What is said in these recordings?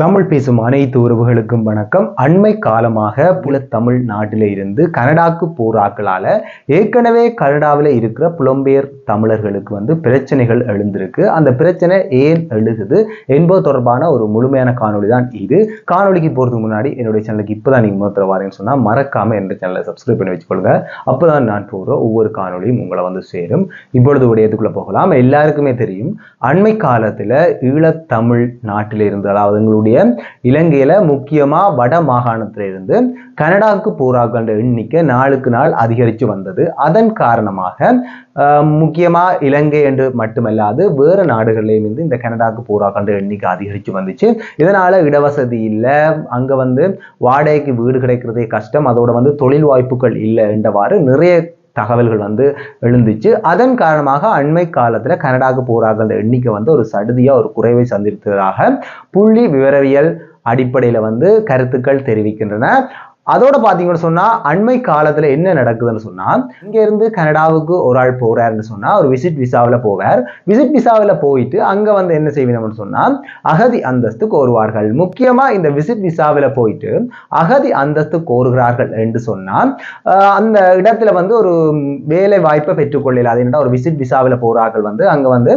தமிழ் பேசும் அனைத்து உறவுகளுக்கும் வணக்கம். அண்மை காலமாக புல தமிழ் நாட்டில இருந்து கனடாக்கு போராக்களால ஏற்கனவே கனடாவில் இருக்கிற புலம்பெயர் தமிழர்களுக்கு வந்து பிரச்சனைகள் எழுந்திருக்கு. அந்த பிரச்சனை ஏன் எழுகுது என்பது தொடர்பான ஒரு முழுமையான காணொளி தான் இது. காணொலிக்கு போறதுக்கு முன்னாடி என்னுடைய சேனலுக்கு இப்போதான் நீங்க முதல்ல வரேன்னு சொன்னா மறக்காம என்னுடைய சேனலை சப்ஸ்கிரைப் பண்ணி வச்சுக்கொள்ளுங்க. அப்பதான் நான் போகிற ஒவ்வொரு காணொலியும் உங்களை வந்து சேரும். இப்பொழுது உடையதுக்குள்ள போகலாம். எல்லாருக்குமே தெரியும். அண்மை காலத்துல ஈழத்தமிழ் நாட்டில இருந்து அதாவது எங்களுடைய இலங்கையில முக்கியமா வட மாகாணத்துல இருந்து கனடாவுக்கு போராக்கின்ற எண்ணிக்கை நாளுக்கு நாள் அதிகரித்து வந்தது. அதன் காரணமாக ஆஹ், முக்கியமா இலங்கை என்று மட்டுமல்லாது வேறு நாடுகளிலேயும் இருந்து இந்த கனடாவுக்கு போராக்கின்ற எண்ணிக்கை அதிகரித்து வந்துச்சு. இதனால இடவசதி இல்லை. அங்க வந்து வாடகைக்கு வீடு கிடைக்கிறதே கஷ்டம். அதோட வந்து தொழில் வாய்ப்புகள் இல்லை என்றவாறு நிறைய தகவல்கள் வந்து எழுந்துச்சு. அதன் காரணமாக அண்மை காலத்துல கனடாக்கு போகிறார்கள் எண்ணிக்கை வந்து ஒரு சடுதியாக ஒரு குறைவை சந்தித்ததாக புள்ளி விவரவியல் அடிப்படையில வந்து கருத்துக்கள் தெரிவிக்கின்றன. அதோட பார்த்தீங்கன்னு சொன்னா அண்மை காலத்துல என்ன நடக்குதுன்னு சொன்னா இங்க இருந்து கனடாவுக்கு ஒரு ஆள் போறாருன்னு சொன்னா ஒரு விசிட் விசாவில் போவார். விசிட் விசாவில் போயிட்டு அங்க வந்து என்ன செய்யணும்னு சொன்னா அகதி அந்தஸ்து கோருவார்கள். முக்கியமா இந்த விசிட் விசாவில் போயிட்டு அகதி அந்தஸ்து கோருகிறார்கள் என்று சொன்னா அந்த இடத்துல வந்து ஒரு வேலை வாய்ப்பை பெற்றுக்கொள்ளலாது என்றால் ஒரு விசிட் விசாவில் போறார்கள் வந்து அங்க வந்து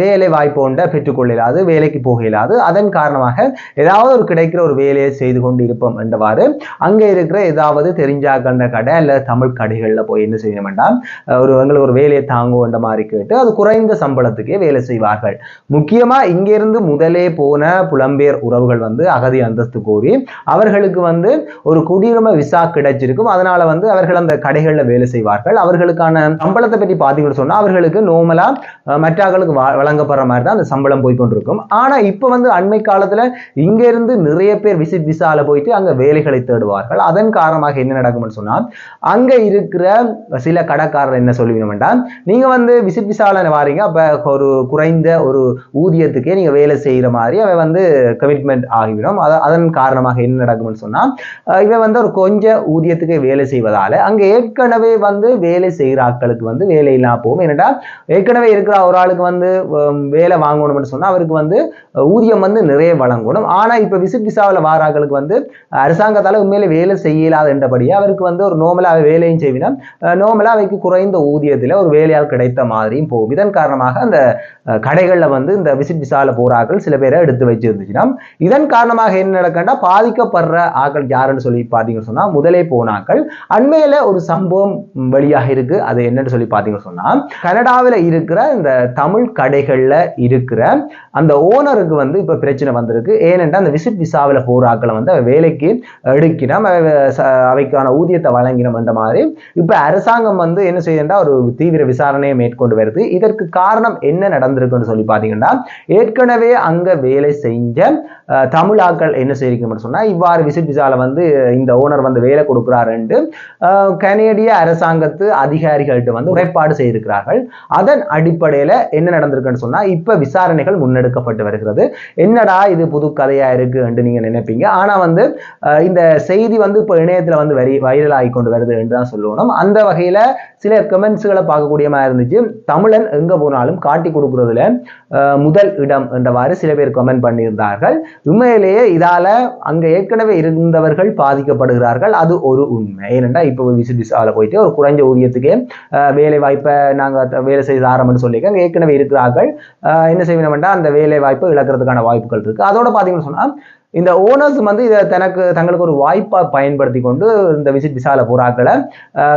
வேலை வாய்ப்பு ஒன்றை பெற்றுக்கொள்ளலாது வேலைக்கு போக இயலாது அதன் காரணமாக ஏதாவது ஒரு கிடைக்கிற ஒரு வேலையை செய்து கொண்டு இருப்போம் என்றவாறு அங்க இருக்கிற ஏதாவது தெரிஞ்சா கண்ட கடை இல்ல தமிழ் கடைகள்ல போய் என்ன செய்ய வேண்டாம் ஒரு எங்களுக்கு ஒரு வேலையை தாங்குவோன்ற மாதிரி கேட்டு அது குறைந்த சம்பளத்துக்கே வேலை செய்வார்கள். முக்கியமா இங்கிருந்து முதலே போன புலம்பெயர் உறவுகள் வந்து அகதி அந்தஸ்து கோரி அவர்களுக்கு வந்து ஒரு குடியுரிமை விசா கிடைச்சிருக்கும். அதனால வந்து அவர்கள் அந்த கடைகள்ல வேலை செய்வார்கள். அவர்களுக்கான சம்பளத்தை பற்றி பார்த்தீங்கன்னு சொன்னா அவர்களுக்கு நோமலா மற்றவர்களுக்கு வ- வழங்கப்படுற மாதிரி தான் அந்த சம்பளம் போய் கொண்டிருக்கும். ஆனா இப்போ வந்து அண்மை காலத்துல இங்க இருந்து நிறைய பேர் விசிட் விசால போயிட்டு அங்க வேலைகளை தேடுவார்கள். அதன் காரணமாக என்ன நடக்கும்னு சொன்னால் அங்க இருக்கிற சில கடைக்காரர் என்ன சொல்லுவீங்க வேண்டாம் நீங்க வந்து விசிட் விசால வாரீங்க அப்ப ஒரு குறைந்த ஒரு ஊதியத்துக்கே நீங்க வேலை செய்யற மாதிரி அவன் வந்து கமிட்மெண்ட் ஆகிவிடும். அத- அதன் காரணமாக என்ன நடக்கும்னு சொன்னா இவன் வந்து ஒரு கொஞ்ச ஊதியத்துக்கு வேலை செய்வதால அங்க ஏற்கனவே வந்து வேலை செய்கிற ஆட்களுக்கு வந்து வேலை இல்லாம போகும். என்னடா ஏற்கனவே இருக்கிற ஒரு ஆளுக்கு வந்து வேலை வாங்கணும்னு சொன்னா அவருக்கு வந்து ஊதியம் வந்து நிறைய வழங்கணும். ஆனா இப்ப விசிட் விசாவில் வார வந்து அஹ், அரசாங்கத்தால உண்மையிலே வேலை செய்யலாது என்றபடியே அவருக்கு வந்து ஒரு நோமலாக வேலையும் செய்வினால் நோமலாக அவைக்கு குறைந்த ஊதியத்தில் ஒரு வேலையால் கிடைத்த மாதிரியும் போகும். இதன் காரணமாக அந்த கடைகளில் வந்து இந்த விசிட் விசால போராக்கள் சில பேரை எடுத்து வச்சிருந்துச்சுன்னா இதன் காரணமாக என்ன நடக்கண்டா பாதிக்கப்படுற ஆக்கள் யாருன்னு சொல்லி பார்த்தீங்கன்னு சொன்னால் முதலே போனாக்கள் அண்மையில் ஒரு சம்பவம் ம், வெளியாக இருக்கு. அது என்னன்னு சொல்லி பார்த்தீங்கன்னு சொன்னால் கனடாவில் இருக்கிற இந்த தமிழ் கடைகளில் இருக்கிற அந்த ஓனருக்கு வந்து இப்போ பிரச்சனை வந்திருக்கு. ஏனென்றால் அந்த விசிட் விசாவில் போராக்களை வந்து வேலைக்கு எடுக்கினா அவைக்கான ஊதியத்தை வழங்கினோம் என்ற மாதிரி. இப்ப அரசாங்கம் வந்து என்ன செய்யுதுன்னா ஒரு தீவிர விசாரணையை மேற்கொண்டு வருது. இதற்கு காரணம் என்ன நடந்திருக்குன்னு சொல்லி பார்த்தீங்கன்னா ஏற்கனவே அங்க வேலை செஞ்ச தமிழாக்கள் என்ன செய்யிருக்கணும்னு சொன்னா இவ்வாறு விசிட் விசால வந்து இந்த ஓனர் வந்து வேலை கொடுக்குறாருன்ட்டு கனேடிய அரசாங்கத்து அதிகாரிகள்கிட்ட வந்து முறைப்பாடு செய்திருக்கிறார்கள். அதன் அடிப்படையில என்ன நடந்திருக்குன்னு சொன்னா இப்ப விசாரணைகள் முன்னெடுக்கப்பட்டு வருகிறது. என்னடா இது புது கதையா இருக்கு என்று நீங்க நினைப்பீங்க. ஆனா வந்து இந்த செய்தி வந்து இப்போ இணையத்துல வந்து வரி வைரல் ஆகி கொண்டு வருது என்று தான் சொல்லணும். அந்த வகையில சில கமெண்ட்ஸ்களை பார்க்கக்கூடிய மாதிரி இருந்துச்சு. தமிழன் எங்க போனாலும் காட்டி கொடுக்கறதுல முதல் இடம் என்றவாறு சில பேர் கமெண்ட் பண்ணியிருந்தார்கள். உண்மையிலேயே இதால அங்க ஏற்கனவே இருந்தவர்கள் பாதிக்கப்படுகிறார்கள். அது ஒரு உண்மை. ஏனென்றா இப்போ விசிட் விசால போயிட்டு ஒரு குறைஞ்ச ஊதியத்துக்கே வேலை வாய்ப்பை நாங்க வேலை செய்து ஆரம்பம்னு சொல்லிக்க அங்க ஏற்கனவே இருக்கிறார்கள். அஹ், என்ன செய்யணும்னா வேண்டாம் அந்த வேலை வாய்ப்பை இழக்கிறதுக்கான வாய்ப்புகள் இருக்கு. அதோட பார்த்தீங்கன்னு சொன்னா இந்த ஓனர்ஸ் வந்து இதை தனக்கு தங்களுக்கு ஒரு வாய்ப்பாக பயன்படுத்தி கொண்டு இந்த விசிட் விசால புறாக்களை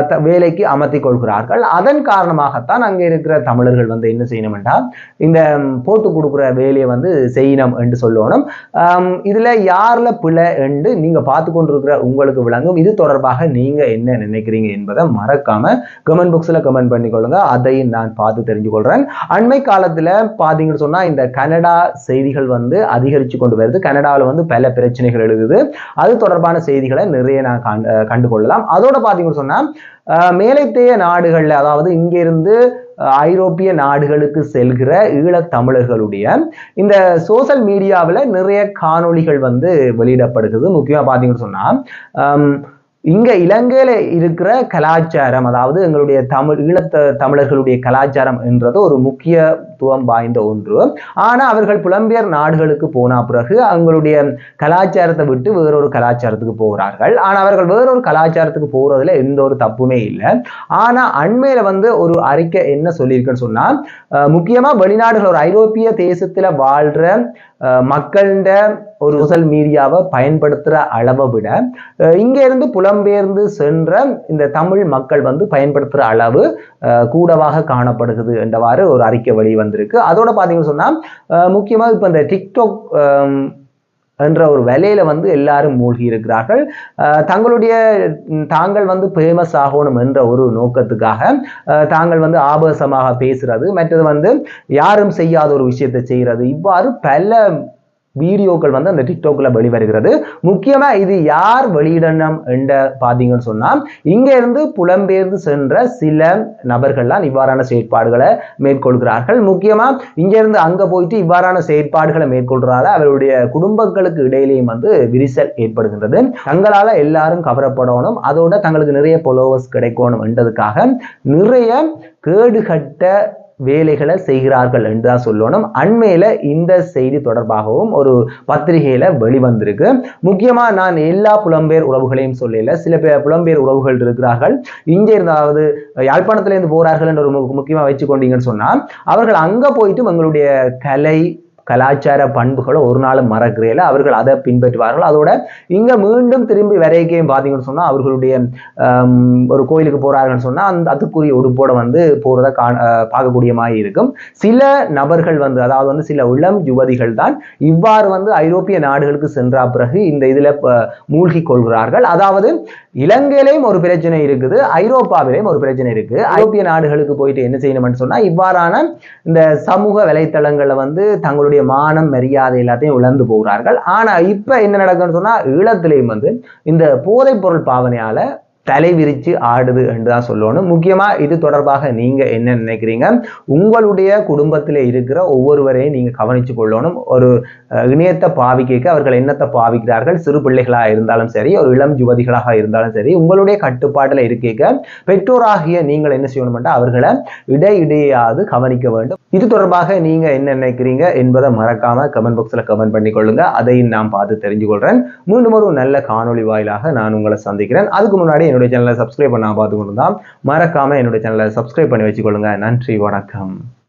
த- வேலைக்கு அமர்த்தி கொள்கிறார்கள். அதன் காரணமாகத்தான் அங்க இருக்கிற தமிழர்கள் வந்து என்ன செய்யணும் என்றால் இந்த போட்டு கொடுக்குற வேலையை வந்து செய்யணும் என்று சொல்லணும். இதில் இதுல பிழை என்று நீங்க பார்த்து கொண்டிருக்கிற உங்களுக்கு விளங்கும். இது தொடர்பாக நீங்க என்ன நினைக்கிறீங்க என்பதை மறக்காம கமெண்ட் பாக்ஸில் கமெண்ட் பண்ணிக்கொள்ளுங்க. அதையும் நான் பார்த்து தெரிஞ்சு கொள்றேன். அண்மை காலத்துல பார்த்தீங்கன்னு சொன்னால் இந்த கனடா செய்திகள் வந்து அதிகரித்து கொண்டு வருது. கனடாவில் வந்து பல பிரச்சனைகள் எழுதுது. அது தொடர்பான செய்திகளை நிறைய நான் கண்டு கண்டுகொள்ளலாம். அதோட பாத்தீங்கன்னு சொன்னா மேலைத்தேய நாடுகள்ல அதாவது இங்கிருந்து ஐரோப்பிய நாடுகளுக்கு செல்கிற ஈழத் தமிழர்களுடைய இந்த சோசியல் மீடியாவில் நிறைய காணொளிகள் வந்து வெளியிடப்படுகிறது. முக்கியமாக பார்த்தீங்கன்னு சொன்னா இங்க இலங்கையில இருக்கிற கலாச்சாரம் அதாவது எங்களுடைய தமிழ் ஈழத்த தமிழர்களுடைய கலாச்சாரம் என்றது ஒரு முக்கியத்துவம் வாய்ந்த ஒன்று. ஆனா அவர்கள் புலம்பெயர் நாடுகளுக்கு போன பிறகு அவங்களுடைய கலாச்சாரத்தை விட்டு வேறொரு கலாச்சாரத்துக்கு போகிறார்கள். ஆனா அவர்கள் வேறொரு கலாச்சாரத்துக்கு போறதுல எந்த ஒரு தப்புமே இல்லை. ஆனா அண்மையில வந்து ஒரு அறிக்கை என்ன சொல்லியிருக்குன்னு சொன்னா அஹ் முக்கியமா வெளிநாடுகள் ஒரு ஐரோப்பிய தேசத்துல வாழ்ற மக்கள்கிட்ட ஒரு சோசியல் மீடியாவை பயன்படுத்துகிற அளவை விட இங்கேருந்து இருந்து புலம்பெயர்ந்து சென்ற இந்த தமிழ் மக்கள் வந்து பயன்படுத்துகிற அளவு கூடவாக காணப்படுகிறது என்றவாறு ஒரு அறிக்கை வெளி வந்திருக்கு அதோட பார்த்தீங்கன்னு சொன்னால் முக்கியமாக இப்போ இந்த டிக்டாக் என்ற ஒரு வேலையில வந்து எல்லாரும் மூழ்கி இருக்கிறார்கள். அஹ் தங்களுடைய தாங்கள் வந்து ஃபேமஸ் ஆகணும் என்ற ஒரு நோக்கத்துக்காக அஹ் தாங்கள் வந்து ஆபாசமாக பேசுறது மற்றது வந்து யாரும் செய்யாத ஒரு விஷயத்தை செய்யறது இவ்வாறு பல வீடியோக்கள் வந்து அந்த டிக்டாக்ல வெளிவருகிறது. முக்கியமா இது யார் வெளியிடணும் என்ற பாத்தீங்கன்னு சொன்னா இங்க இருந்து புலம்பெயர்ந்து சென்ற சில நபர்கள்லாம் இவ்வாறான செயற்பாடுகளை மேற்கொள்கிறார்கள். முக்கியமா இங்க இருந்து அங்க போயிட்டு இவ்வாறான செயற்பாடுகளை மேற்கொள்றதால அவருடைய குடும்பங்களுக்கு இடையிலேயும் வந்து விரிசல் ஏற்படுகின்றது. தங்களால எல்லாரும் கவரப்படணும். அதோட தங்களுக்கு நிறைய ஃபாலோவர்ஸ் கிடைக்கணும் என்றதுக்காக நிறைய கேடுகட்ட வேலைகளை செய்கிறார்கள் என்று தான் சொல்லணும். அண்மையில் இந்த செய்தி தொடர்பாகவும் ஒரு பத்திரிகையில் வெளிவந்திருக்கு. முக்கியமாக நான் எல்லா புலம்பெயர் உறவுகளையும் சொல்லல. சில பேர் புலம்பெயர் உறவுகள் இருக்கிறார்கள். இங்கே இருந்தாவது யாழ்ப்பாணத்துலேருந்து போகிறார்கள் என்று ஒரு மு- வச்சுக்கொண்டீங்கன்னு சொன்னால் அவர்கள் அங்கே போயிட்டு எங்களுடைய கலை கலாச்சார பண்புகளை ஒரு நாளும் மறக்கிறேல அவர்கள் அதை பின்பற்றுவார்கள். அதோட இங்க மீண்டும் திரும்பி வரைக்கும் பார்த்தீங்கன்னு சொன்னா அவர்களுடைய ஒரு கோயிலுக்கு போறாங்கன்னு சொன்னா அந்த அதுக்குரிய உடுப்போட வந்து போறதை கா பார்க்கக்கூடிய மாதிரி இருக்கும். சில நபர்கள் வந்து அதாவது வந்து சில இளம் யுவதிகள் தான் இவ்வாறு வந்து ஐரோப்பிய நாடுகளுக்கு சென்ற பிறகு இந்த இதுல மூழ்கி கொள்கிறார்கள். அதாவது இலங்கையிலையும் ஒரு பிரச்சனை இருக்குது ஐரோப்பாவிலையும் ஒரு பிரச்சனை இருக்கு. ஐரோப்பிய நாடுகளுக்கு போயிட்டு என்ன செய்யணும்னு சொன்னா இவ்வாறான இந்த சமூக வலைத்தளங்களை வந்து தங்களுடைய மானம் மரியாதை எல்லாத்தையும் இழந்து போகிறார்கள். ஆனால் இப்போ என்ன நடக்குன்னு சொன்னா ஈழத்திலையும் வந்து இந்த போதைப் பொருள் பாவனையால் தலை விரித்து ஆடுது என்று தான் சொல்லணும். முக்கியமா இது தொடர்பாக நீங்க என்ன நினைக்கிறீங்க? உங்களுடைய குடும்பத்தில் இருக்கிற ஒவ்வொருவரையும் நீங்கள் கவனிச்சு கொள்ளணும். ஒரு இணையத்தை பாவிக்க அவர்கள் என்னத்தை பாவிக்கிறார்கள்? சிறு பிள்ளைகளா இருந்தாலும் சரி ஒரு இளம் யுவதிகளாக இருந்தாலும் சரி உங்களுடைய கட்டுப்பாட்டில் இருக்க பெற்றோராகிய நீங்கள் என்ன செய்யணும்னா அவர்களை இடையிடையாவது கவனிக்க வேண்டும். இது தொடர்பாக நீங்க என்ன நினைக்கிறீங்க என்பதை மறக்காம கமெண்ட் பாக்ஸ்ல கமெண்ட் பண்ணி கொள்ளுங்க அதையும் நான் பார்த்து தெரிஞ்சு கொள்றேன் மீண்டும் ஒரு நல்ல காணொளி வாயிலாக நான் உங்களை சந்திக்கிறேன். அதுக்கு முன்னாடி என்னுடைய சேனலை சப்ஸ்கிரைப் பண்ணாமல் பார்த்துக்கொண்டு தான் மறக்காம என்னுடைய சேனலை சப்ஸ்கிரைப் பண்ணி வச்சுக்கொள்ளுங்க. நன்றி வணக்கம்.